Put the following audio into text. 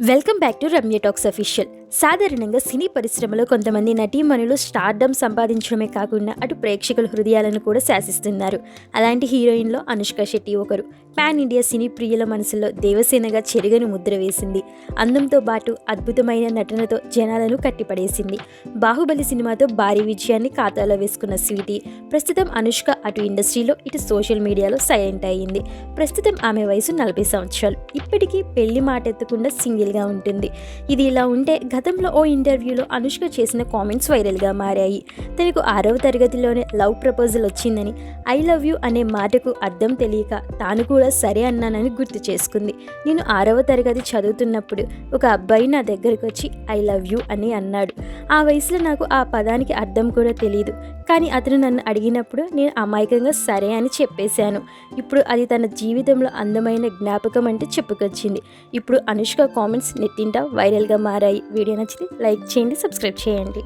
Welcome back to Ramya Talks Official. సాధారణంగా సినీ పరిశ్రమలో కొంతమంది నటీమణులు స్టార్డమ్ సంపాదించడమే కాకుండా అటు ప్రేక్షకుల హృదయాలను కూడా శాసిస్తున్నారు. అలాంటి హీరోయిన్లో అనుష్క శెట్టి ఒకరు. పాన్ ఇండియా సినీ ప్రియుల మనసులో దేవసేనగా చెరుగని ముద్ర వేసింది. అందంతో పాటు అద్భుతమైన నటనతో జనాలను కట్టిపడేసింది. బాహుబలి సినిమాతో భారీ విజయాన్ని ఖాతాలో వేసుకున్న స్వీటీ ప్రస్తుతం అనుష్క అటు ఇండస్ట్రీలో ఇటు సోషల్ మీడియాలో సైలెంట్ అయ్యింది. ప్రస్తుతం ఆమె వయసు నలభై సంవత్సరాలు. ఇప్పటికీ పెళ్ళి మాట ఎత్తకుండా సింగిల్గా ఉంటుంది. ఇది ఇలా ఉంటే గతంలో ఓ ఇంటర్వ్యూలో అనుష్క చేసిన కామెంట్స్ వైరల్గా మారాయి. తనకు ఆరవ తరగతిలోనే లవ్ ప్రపోజల్ వచ్చిందని ఐ లవ్ యూ అనే మాటకు అర్థం తెలియక తాను కూడా సరే అన్నానని గుర్తు చేసుకుంది. నేను ఆరవ తరగతి చదువుతున్నప్పుడు ఒక అబ్బాయి నా దగ్గరికి వచ్చి ఐ లవ్ యూ అని అన్నాడు. ఆ వయసులో నాకు ఆ పదానికి అర్థం కూడా తెలియదు కానీ అతను నన్ను అడిగినప్పుడు నేను అమాయకంగా సరే అని చెప్పేశాను. ఇప్పుడు అది తన జీవితంలో అందమైన జ్ఞాపకం అంటే చెప్పుకొచ్చింది. ఇప్పుడు అనుష్క కామెంట్స్ నెట్టింట వైరల్గా మారాయి. వీడియో నచ్చితే లైక్ చేయండి సబ్స్క్రైబ్ చేయండి.